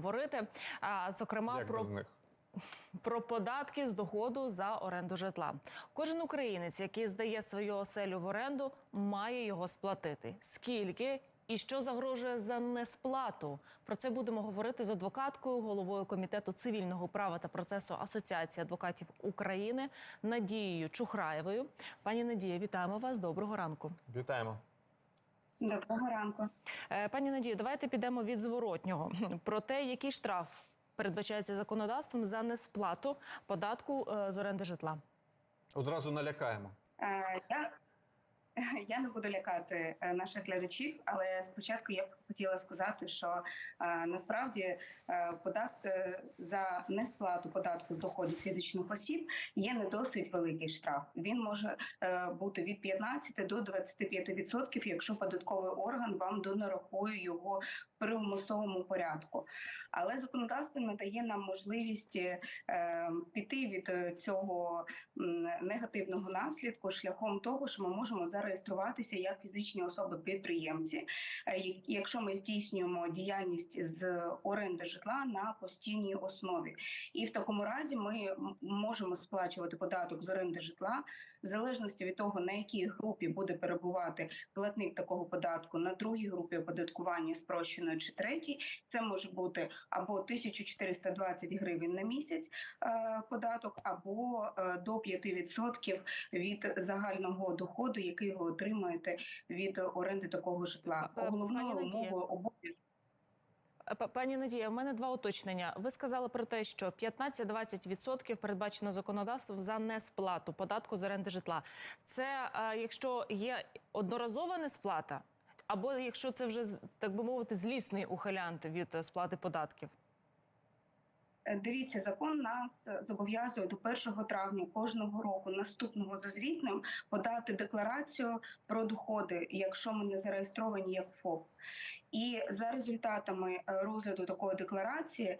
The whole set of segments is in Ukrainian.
говорити. А зокрема Як про них? про податки з доходу за оренду житла. Кожен українець, який здає свою оселю в оренду, має його сплатити. Скільки і що загрожує за несплату? Про це будемо говорити з адвокаткою, головою комітету цивільного права та процесу Асоціації адвокатів України Надією Чухраєвою. Пані Надія, вітаємо вас. Доброго ранку. Вітаємо. Доброго ранку. Е, Пані Надію, давайте підемо від зворотнього про те, який штраф передбачається законодавством за несплату податку е, з оренди житла. Одразу налякаємо. Е, Я, я не буду лякати е, наших глядачів, але спочатку я б хотіла сказати, що е, насправді е, податок за несплату податку з доходів фізичних осіб є не досить великий штраф. Він може бути від 15 до 25%, якщо податковий орган вам донарахує його в примусовому порядку. Але законодавство надає нам можливість піти від цього негативного наслідку шляхом того, що ми можемо зареєструватися як фізичні особи-підприємці, е, якщо ми здійснюємо діяльність з оренди житла на постійній основі. І в такому разі ми можемо сплачувати податок з оренди житла в залежності від того, на якій групі буде перебувати платник такого податку, на другій групі оподаткування спрощеної чи третій. Це може бути або 1420 гривень на місяць е, податок, або е, до 5% від загального доходу, який ви отримаєте від оренди такого житла. П- Головною умовою обов'язку. Е, Пані Надія, в мене два уточнення. Ви сказали про те, що 15-20% передбачено законодавством за несплату податку з оренди житла. Це е, якщо є одноразова несплата, або якщо це вже так би мовити злісний ухилянт від е, сплати податків. Е, Дивіться, закон нас зобов'язує до 1 травня кожного року наступного за звітним подати декларацію про доходи, якщо ми не зареєстровані як ФОП. І за результатами е, розгляду такої декларації е,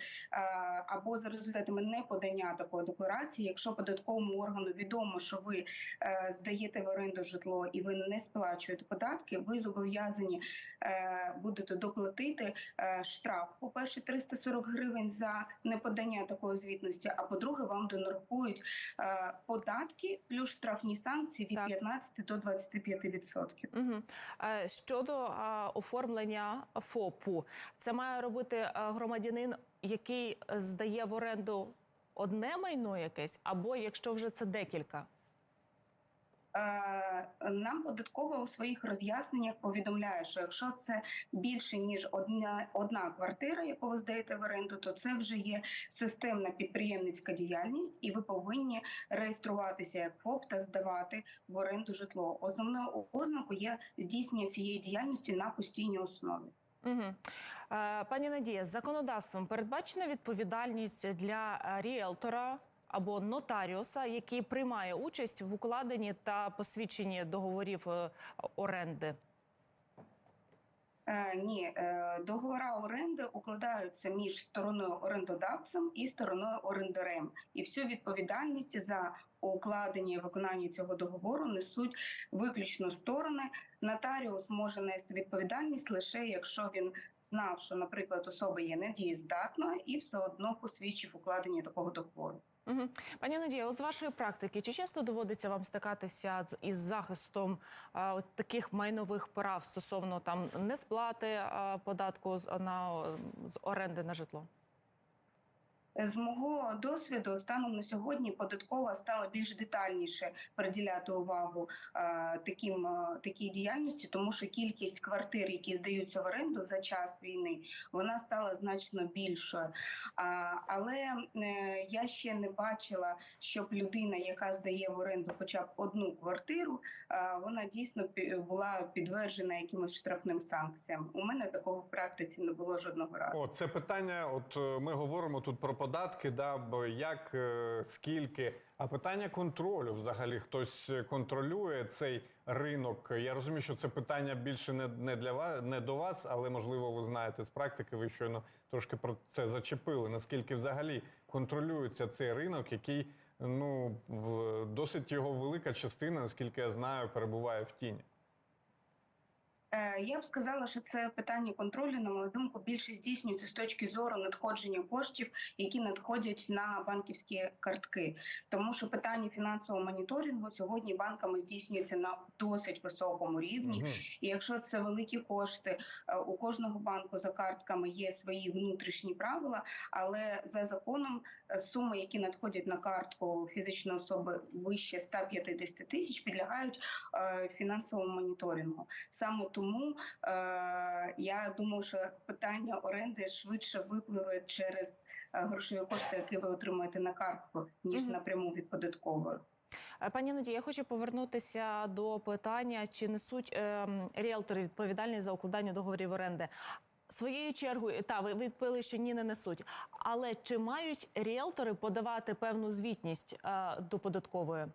або за результатами неподання такої декларації, якщо податковому органу відомо, що ви е, здаєте в оренду житло і ви не сплачуєте податки, ви зобов'язані будете доплатити штраф. По перше, 340 гривень за неподання такої звітності. А по-друге, вам донарахують податки плюс штрафні санкції від Так. 15 до 25 відсотків. Угу. Щодо е, ФОПу, це має робити е, громадянин, який е, здає в оренду одне майно якесь, або якщо вже це декілька. Е, Нам податково у своїх роз'ясненнях повідомляє, що якщо це більше ніж одна одна квартира, яку ви здаєте в оренду, то це вже є системна підприємницька діяльність, і ви повинні реєструватися як ФОП та здавати в оренду житло. Основною ознакою є здійснення цієї діяльності на постійній основі. Угу. Пані Надія, законодавством передбачена відповідальність для е, ріелтора або нотаріуса, який приймає участь в укладенні та посвідченні договорів е, оренди. Е, Ні, е, договори оренди укладаються між стороною орендодавцем і стороною орендарем, і всю відповідальність за укладення і виконання цього договору несуть виключно сторони. Нотаріус може нести відповідальність лише якщо він знав, що, наприклад, особа є недієздатною і все одно посвідчив укладення такого договору. Пані Надія, от з вашої практики, чи часто доводиться вам стикатися з із захистом таких майнових прав стосовно там несплати податку з на з оренди на житло? З мого досвіду, станом на сьогодні, податкова стала більш детальніше приділяти увагу е, таким е, такій діяльності, тому що кількість квартир, які здаються в оренду за час війни, вона стала значно більшою. Але е, я ще не бачила, щоб людина, яка здає в оренду хоча б одну квартиру, вона дійсно була підтверджена якимось штрафним санкціям. У мене такого в практиці не було жодного разу. О, це питання. От ми говоримо тут про податки, да, бо як, е, скільки. А питання контролю взагалі хтось контролює цей ринок. Я розумію, що це питання більше не, не для вас, не до вас, але можливо ви знаєте з практики. Ви щойно трошки про це зачепили. Наскільки взагалі контролюється цей ринок, який ну досить його велика частина, наскільки я знаю, перебуває в тіні. Е, Я б сказала, що це питання контролю, на мою думку, більше здійснюється з точки зору надходження коштів, які надходять на банківські картки. Тому що питання фінансового моніторингу сьогодні банками здійснюється на досить високому рівні. І якщо це великі кошти, е, у кожного банку за картками є свої внутрішні правила, але за законом е, суми, які надходять на картку фізичної особи вище 150 тисяч, підлягають фінансовому моніторингу. Саме тому е, я думаю, що питання оренди швидше випливе через е, грошові кошти, які ви отримуєте на картку, ніж напряму від податкової. Е, Пані Наді, я хочу повернутися до питання, чи несуть ем, ріелтори відповідальність за укладання договорів оренди. Своєю чергою, та ви відповіли, що ні, не несуть. Але чи мають ріелтори подавати певну звітність е, до податкової?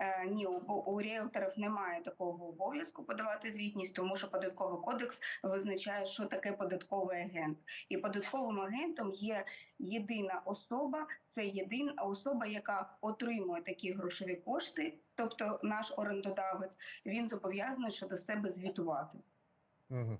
Е, Ні, у, ріелторів немає такого обов'язку подавати звітність, тому що податковий кодекс визначає, що таке податковий агент. І податковим агентом є єдина особа, це єдина особа, яка отримує такі грошові кошти, тобто наш орендодавець, він зобов'язаний щодо себе звітувати. Мгм.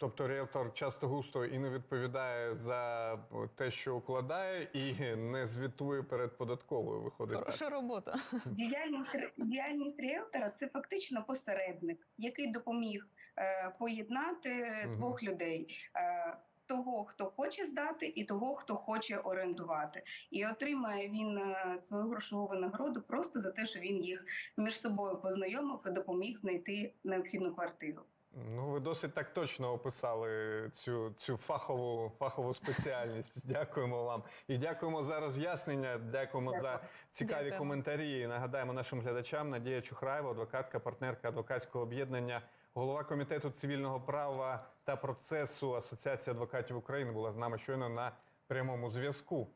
Тобто ріелтор часто густо і не відповідає за те, що укладає, і не звітує перед податковою. Виходить так. Робота. Діяльність діяльність ріелтора це фактично посередник, який допоміг е, поєднати Мгм. двох людей. Е, того, хто хоче здати, і того, хто хоче орендувати, і отримає він е, свою грошову винагороду просто за те, що він їх між собою познайомив і допоміг знайти необхідну квартиру. Ну, ви досить так точно описали цю, цю фахову, фахову спеціальність. Дякуємо вам. І дякуємо за роз'яснення, дякуємо Дякую. за цікаві Дякуємо. коментарі. І нагадаємо нашим глядачам Надія Чухраєва, адвокатка, партнерка адвокатського об'єднання, голова комітету цивільного права та процесу Асоціації адвокатів України була з нами щойно на прямому зв'язку.